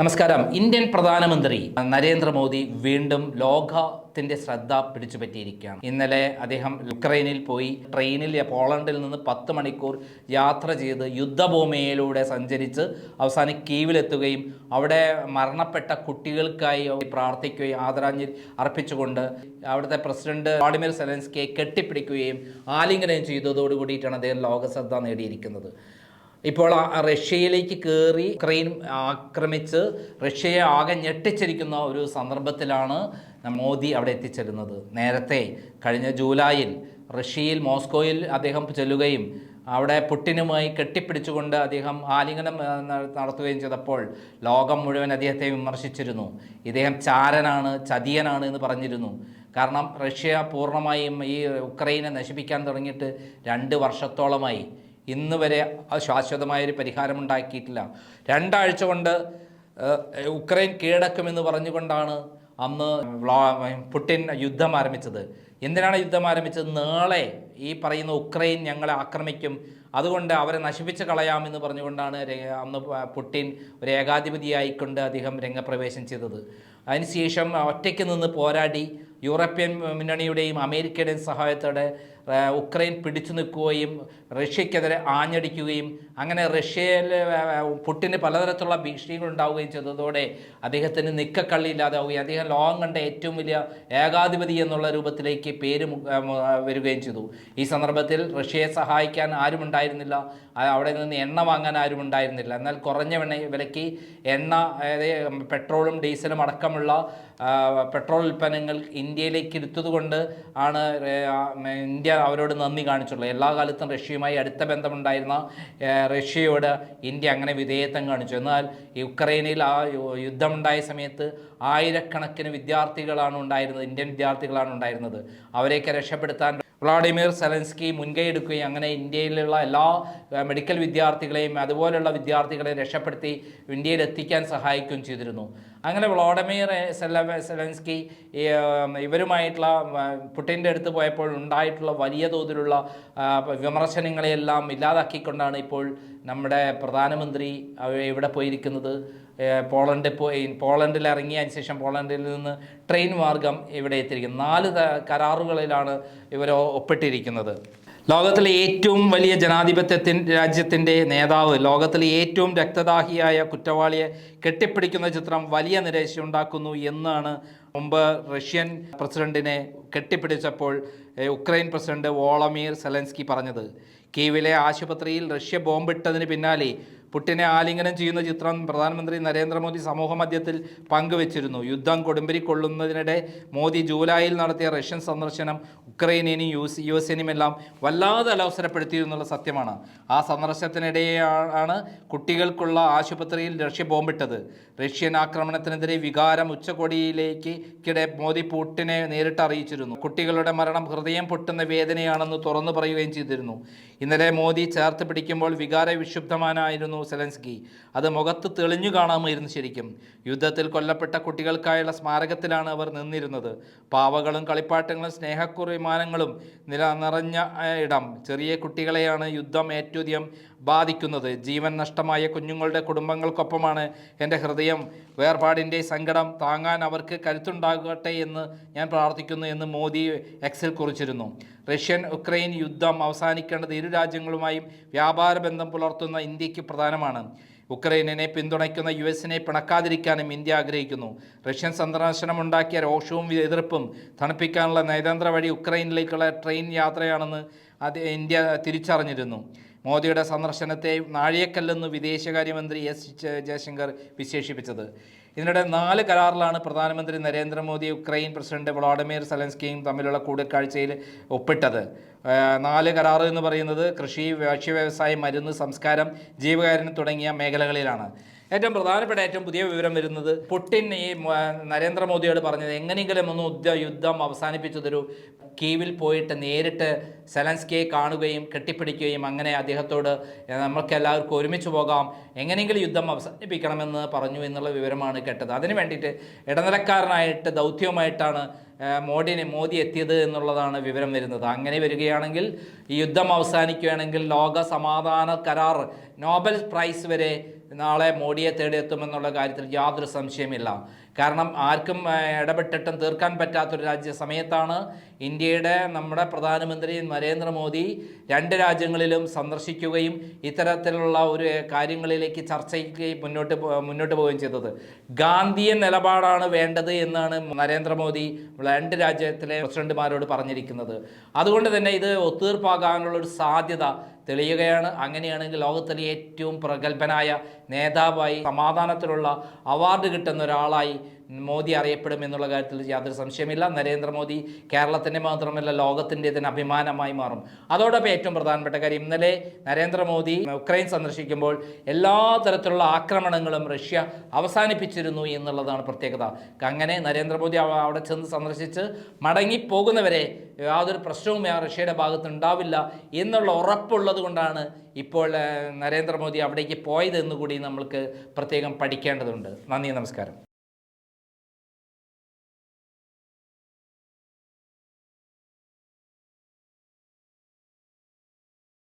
നമസ്കാരം. ഇന്ത്യൻ പ്രധാനമന്ത്രി നരേന്ദ്രമോദി വീണ്ടും ലോകത്തിന്റെ ശ്രദ്ധ പിടിച്ചുപറ്റിയിരിക്കുകയാണ്. ഇന്നലെ അദ്ദേഹം യുക്രൈനിൽ പോയി ട്രെയിനിൽ പോളണ്ടിൽ നിന്ന് പത്ത് മണിക്കൂർ യാത്ര ചെയ്ത് യുദ്ധഭൂമിയിലൂടെ സഞ്ചരിച്ച് അവസാനം കീവിലെത്തുകയും അവിടെ മരണപ്പെട്ട കുട്ടികൾക്കായി പ്രാർത്ഥിക്കുകയും ആദരാഞ്ജലി അർപ്പിച്ചുകൊണ്ട് അവിടുത്തെ പ്രസിഡന്റ് വ്ളാഡിമിർ സെലൻസ്കിയെ കെട്ടിപ്പിടിക്കുകയും ആലിംഗനം ചെയ്തതോടുകൂടിയിട്ടാണ് അദ്ദേഹം ലോകശ്രദ്ധ നേടിയിരിക്കുന്നത്. ഇപ്പോൾ റഷ്യയിലേക്ക് കയറി ഉക്രൈൻ ആക്രമിച്ച് റഷ്യയെ ആകെ ഞെട്ടിച്ചിരിക്കുന്ന ഒരു സന്ദർഭത്തിലാണ് മോദി അവിടെ എത്തിച്ചേരുന്നത്. നേരത്തെ കഴിഞ്ഞ ജൂലൈയിൽ റഷ്യയിൽ മോസ്കോയിൽ അദ്ദേഹം ചെല്ലുകയും അവിടെ പുട്ടിനുമായി കെട്ടിപ്പിടിച്ചുകൊണ്ട് അദ്ദേഹം ആലിംഗനം നടത്തുകയും ചെയ്തപ്പോൾ ലോകം മുഴുവൻ അദ്ദേഹത്തെ വിമർശിച്ചിരുന്നു. ഇദ്ദേഹം ചാരനാണ് ചതിയനാണ് എന്ന് പറഞ്ഞിരുന്നു. കാരണം റഷ്യ പൂർണമായും ഈ ഉക്രൈനെ നശിപ്പിക്കാൻ തുടങ്ങിയിട്ട് രണ്ട് വർഷത്തോളമായി. ഇന്ന് വരെ ശാശ്വതമായൊരു പരിഹാരമുണ്ടാക്കിയിട്ടില്ല. രണ്ടാഴ്ച കൊണ്ട് ഉക്രൈൻ കീഴടക്കുമെന്ന് പറഞ്ഞുകൊണ്ടാണ് അന്ന് പുട്ടിൻ യുദ്ധം ആരംഭിച്ചത്. എന്തിനാണ് യുദ്ധം ആരംഭിച്ചത്? നാളെ ഈ പറയുന്ന ഉക്രൈൻ ഞങ്ങളെ ആക്രമിക്കും. അതുകൊണ്ട് അവരെ നശിപ്പിച്ച് കളയാമെന്ന് പറഞ്ഞുകൊണ്ടാണ് അന്ന് പുടിൻ ഒരു ഏകാധിപതിയായിക്കൊണ്ട് അദ്ദേഹം രംഗപ്രവേശം ചെയ്തത്. അതിനുശേഷം ഒറ്റയ്ക്ക് നിന്ന് പോരാടി യൂറോപ്യൻ മുന്നണിയുടെയും അമേരിക്കയുടെയും സഹായത്തോടെ ഉക്രൈൻ പിടിച്ചു നിൽക്കുകയും റഷ്യക്കെതിരെ ആഞ്ഞടിക്കുകയും അങ്ങനെ റഷ്യയിൽ പുട്ടിന് പലതരത്തിലുള്ള ഭീഷണികൾ ഉണ്ടാവുകയും ചെയ്തതോടെ അദ്ദേഹത്തിന് നിക്കക്കള്ളിയില്ലാതാവുകയും അദ്ദേഹം ലോകം കണ്ട ഏറ്റവും വലിയ ഏകാധിപതി എന്നുള്ള രൂപത്തിലേക്ക് പേര് വരികയും ചെയ്തു. ഈ സന്ദർഭത്തിൽ റഷ്യയെ സഹായിക്കാൻ ആരുമുണ്ടായിരുന്നില്ല. അവിടെ നിന്ന് എണ്ണ വാങ്ങാൻ ആരുമുണ്ടായിരുന്നില്ല. എന്നാൽ കുറഞ്ഞ വില വിലയ്ക്ക് എണ്ണ അതായത് പെട്രോളും ഡീസലും അടക്കമുള്ള പെട്രോൾ ഉൽപ്പന്നങ്ങൾ ഇന്ത്യയിലേക്ക് എടുത്തതുകൊണ്ട് ആണ് ഇന്ത്യ അവരോട് നന്ദി കാണിച്ചുള്ളത്. എല്ലാ കാലത്തും റഷ്യയുമായി അടുത്ത ബന്ധമുണ്ടായിരുന്ന റഷ്യയോട് ഇന്ത്യ അങ്ങനെ വിധേയത്വം കാണിച്ചു. എന്നാൽ യുക്രൈനിൽ ആ യുദ്ധമുണ്ടായ സമയത്ത് ആയിരക്കണക്കിന് വിദ്യാർത്ഥികളാണ് ഉണ്ടായിരുന്നത് ഇന്ത്യൻ വിദ്യാർത്ഥികളാണ് ഉണ്ടായിരുന്നത്. അവരെയൊക്കെ രക്ഷപ്പെടുത്താൻ വ്ളാഡിമിർ സെലൻസ്കി മുൻകൈ എടുക്കുകയും അങ്ങനെ ഇന്ത്യയിലുള്ള എല്ലാ മെഡിക്കൽ വിദ്യാർത്ഥികളെയും അതുപോലുള്ള വിദ്യാർത്ഥികളെ രക്ഷപ്പെടുത്തി ഇന്ത്യയിൽ എത്തിക്കാൻ സഹായിക്കുകയും ചെയ്തിരുന്നു. അങ്ങനെ വ്ളാഡിമിർ സെലൻസ്കി ഇവരുമായിട്ടുള്ള പുട്ടിന്റെ അടുത്ത് പോയപ്പോൾ ഉണ്ടായിട്ടുള്ള വലിയ തോതിലുള്ള വിമർശനങ്ങളെയെല്ലാം ഇല്ലാതാക്കിക്കൊണ്ടാണ് ഇപ്പോൾ നമ്മുടെ പ്രധാനമന്ത്രി ഇവിടെ പോയിരിക്കുന്നത്. പോളണ്ട് പോയി പോളണ്ടിൽ ഇറങ്ങിയതിന് ശേഷം പോളണ്ടിൽ നിന്ന് ട്രെയിൻ മാർഗം ഇവിടെ എത്തിയിരിക്കുന്നു. നാല് കരാറുകളിലാണ് ഇവർ ഒപ്പിട്ടിരിക്കുന്നത്. ലോകത്തിലെ ഏറ്റവും വലിയ ജനാധിപത്യത്തിൻ രാജ്യത്തിന്റെ നേതാവ് ലോകത്തിലെ ഏറ്റവും രക്തദാഹിയായ കുറ്റവാളിയെ കെട്ടിപ്പിടിക്കുന്ന ചിത്രം വലിയ നിരാശയുണ്ടാക്കുന്നു എന്നാണ് മുമ്പ് റഷ്യൻ പ്രസിഡന്റിനെ കെട്ടിപ്പിടിച്ചപ്പോൾ ഉക്രൈൻ പ്രസിഡന്റ് വോളമീർ സെലൻസ്കി പറഞ്ഞത് കീവിലെ ആശുപത്രിയിൽ റഷ്യ ബോംബിട്ടതിന് പിന്നാലെ പുട്ടിനെ ആലിംഗനം ചെയ്യുന്ന ചിത്രം പ്രധാനമന്ത്രി നരേന്ദ്രമോദി സമൂഹമധ്യത്തിൽ പങ്കുവച്ചിരുന്നു. യുദ്ധം കൊടുമ്പിരി കൊള്ളുന്നതിനിടെ മോദി ജൂലൈയിൽ നടത്തിയ റഷ്യൻ സന്ദർശനം ഉക്രൈനേനും യു യു എസിനുമെല്ലാം വല്ലാതെ അലോസരപ്പെടുത്തിയിരുന്നുള്ള സത്യമാണ്. ആ സന്ദർശനത്തിനിടെയാണ് കുട്ടികൾക്കുള്ള ആശുപത്രിയിൽ റഷ്യ ബോംബിട്ടത്. റഷ്യൻ ആക്രമണത്തിനെതിരെ വികാരം ഉച്ചകോടിയിലേക്ക് കിടെ മോദി പുട്ടിനെ നേരിട്ട് അറിയിച്ചിരുന്നു. കുട്ടികളുടെ മരണം ഹൃദയം പൊട്ടുന്ന വേദനയാണെന്ന് തുറന്നു പറയുകയും ചെയ്തിരുന്നു. ഇന്നലെ മോദി ചേർത്ത് പിടിക്കുമ്പോൾ വികാര വിക്ഷുബ്ധമാനായിരുന്നു സെലൻസ്കി. അത് മുഖത്ത് തെളിഞ്ഞു കാണാമായിരുന്നു ശരിക്കും. യുദ്ധത്തിൽ കൊല്ലപ്പെട്ട കുട്ടികൾക്കായുള്ള സ്മാരകത്തിലാണ് അവർ നിന്നിരുന്നത്. പാവകളും കളിപ്പാട്ടങ്ങളും സ്നേഹക്കുറിമാനങ്ങളും നില നിറഞ്ഞ ഇടം. ചെറിയ കുട്ടികളെയാണ് യുദ്ധം ഏറ്റവും ബാധിക്കുന്നത്. ജീവൻ നഷ്ടമായ കുഞ്ഞുങ്ങളുടെ കുടുംബങ്ങൾക്കൊപ്പമാണ് എന്റെ ഹൃദയം. വേർപാടിന്റെ സങ്കടം താങ്ങാൻ അവർക്ക് കരുത്തുണ്ടാകട്ടെ എന്ന് ഞാൻ പ്രാർത്ഥിക്കുന്നു എന്ന് മോദി എക്സിൽ കുറിച്ചിരുന്നു. റഷ്യൻ ഉക്രൈൻ യുദ്ധം അവസാനിക്കേണ്ടത് ഇരു രാജ്യങ്ങളുമായും വ്യാപാര ബന്ധം പുലർത്തുന്ന ഇന്ത്യയ്ക്ക് പ്രധാനമാണ്. ഉക്രൈനെ പിന്തുണയ്ക്കുന്ന യു എസിനെ പിണക്കാതിരിക്കാനും ഇന്ത്യ ആഗ്രഹിക്കുന്നു. റഷ്യൻ സന്ദർശനമുണ്ടാക്കിയ രോഷവും എതിർപ്പും തണുപ്പിക്കാനുള്ള നയതന്ത്ര വഴി ഉക്രൈനിലേക്കുള്ള ട്രെയിൻ യാത്രയാണെന്ന് അത് ഇന്ത്യ തിരിച്ചറിഞ്ഞിരുന്നു. മോദിയുടെ സന്ദർശനത്തെ നാഴികക്കല്ലെന്ന് വിദേശകാര്യമന്ത്രി എസ് ജയശങ്കർ വിശേഷിപ്പിച്ചത്. ഇതിനിടെ നാല് കരാറിലാണ് പ്രധാനമന്ത്രി നരേന്ദ്രമോദി ഉക്രൈൻ പ്രസിഡന്റ് വ്ളാഡിമിർ സെലൻസ്കിയും തമ്മിലുള്ള കൂടിക്കാഴ്ചയിൽ ഒപ്പിട്ടത്. നാല് കരാർ എന്ന് പറയുന്നത് കൃഷി ഭക്ഷ്യ വ്യവസായം മരുന്ന് സംസ്കാരം ജീവകാരുണ്യം തുടങ്ങിയ മേഖലകളിലാണ്. ഏറ്റവും പ്രധാനപ്പെട്ട ഏറ്റവും പുതിയ വിവരം വരുന്നത് പുട്ടിൻ ഈ നരേന്ദ്രമോദിയോട് പറഞ്ഞത് എങ്ങനെയെങ്കിലും ഒന്ന് യുദ്ധ യുദ്ധം അവസാനിപ്പിച്ചതൊരു കീവിൽ പോയിട്ട് നേരിട്ട് സെലൻസ്കിയെ കാണുകയും കെട്ടിപ്പിടിക്കുകയും അങ്ങനെ അദ്ദേഹത്തോട് നമുക്ക് എല്ലാവർക്കും ഒരുമിച്ച് പോകാം എങ്ങനെയെങ്കിലും യുദ്ധം അവസാനിപ്പിക്കണമെന്ന് പറഞ്ഞു എന്നുള്ള വിവരമാണ് കേട്ടത്. അതിന് വേണ്ടിയിട്ട് ഇടനിലക്കാരനായിട്ട് ദൗത്യവുമായിട്ടാണ് മോഡിനെ മോദി എത്തിയത് എന്നുള്ളതാണ് വിവരം വരുന്നത്. അങ്ങനെ വരികയാണെങ്കിൽ ഈ യുദ്ധം അവസാനിക്കുകയാണെങ്കിൽ ലോക സമാധാന കരാർ നോബൽ പ്രൈസ് വരെ നാളെ മോഡിയെ എത്തുമെന്നുള്ള കാര്യത്തിൽ യാതൊരു സംശയമില്ല കാരണം ആർക്കും ഇടപെട്ടിട്ടും തീർക്കാൻ പറ്റാത്തൊരു രാജ്യ സമയത്താണ് ഇന്ത്യയുടെ നമ്മുടെ പ്രധാനമന്ത്രി നരേന്ദ്രമോദി രണ്ട് രാജ്യങ്ങളിലും സന്ദർശിക്കുകയും ഇത്തരത്തിലുള്ള ഒരു കാര്യങ്ങളിലേക്ക് ചർച്ചയ്ക്ക് മുന്നോട്ട് മുന്നോട്ട് പോവുകയും ചെയ്തത്. ഗാന്ധിയൻ നിലപാടാണ് വേണ്ടത് എന്നാണ് നരേന്ദ്രമോദി രണ്ട് രാജ്യത്തിലെ പ്രസിഡന്റുമാരോട് പറഞ്ഞിരിക്കുന്നത്. അതുകൊണ്ട് തന്നെ ഇത് ഒത്തീർപ്പാകാനുള്ള ഒരു സാധ്യത തെളിയുകയാണ്. അങ്ങനെയാണെങ്കിൽ ലോകത്തിലെ ഏറ്റവും പ്രഗത്ഭനായ നേതാവായി സമാധാനത്തിലുള്ള അവാർഡ് കിട്ടുന്ന ഒരാളായി മോദി അറിയപ്പെടും എന്നുള്ള കാര്യത്തിൽ യാതൊരു സംശയമില്ല. നരേന്ദ്രമോദി കേരളത്തിന്റെ മാത്രമല്ല ലോകത്തിന്റെ തന്നെ അഭിമാനമായി മാറും. അതോടൊപ്പം ഏറ്റവും പ്രധാനപ്പെട്ട കാര്യം ഇന്നലെ നരേന്ദ്രമോദി ഉക്രൈൻ സന്ദർശിക്കുമ്പോൾ എല്ലാ തരത്തിലുള്ള ആക്രമണങ്ങളും റഷ്യ അവസാനിപ്പിച്ചിരുന്നു എന്നുള്ളതാണ് പ്രത്യേകത. അങ്ങനെ നരേന്ദ്രമോദി അവ- അവിടെ ചെന്ന് സന്ദർശിച്ച് മടങ്ങിപ്പോകുന്നവരെ യാതൊരു പ്രശ്നവും റഷ്യയുടെ ഭാഗത്ത് ഉണ്ടാവില്ല എന്നുള്ള ഉറപ്പുള്ളത് കൊണ്ടാണ് ഇപ്പോൾ നരേന്ദ്രമോദി അവിടേക്ക് പോയതെന്ന് കൂടി നമ്മൾക്ക് പ്രത്യേകം പഠിക്കേണ്ടതുണ്ട്. നന്ദി നമസ്കാരം.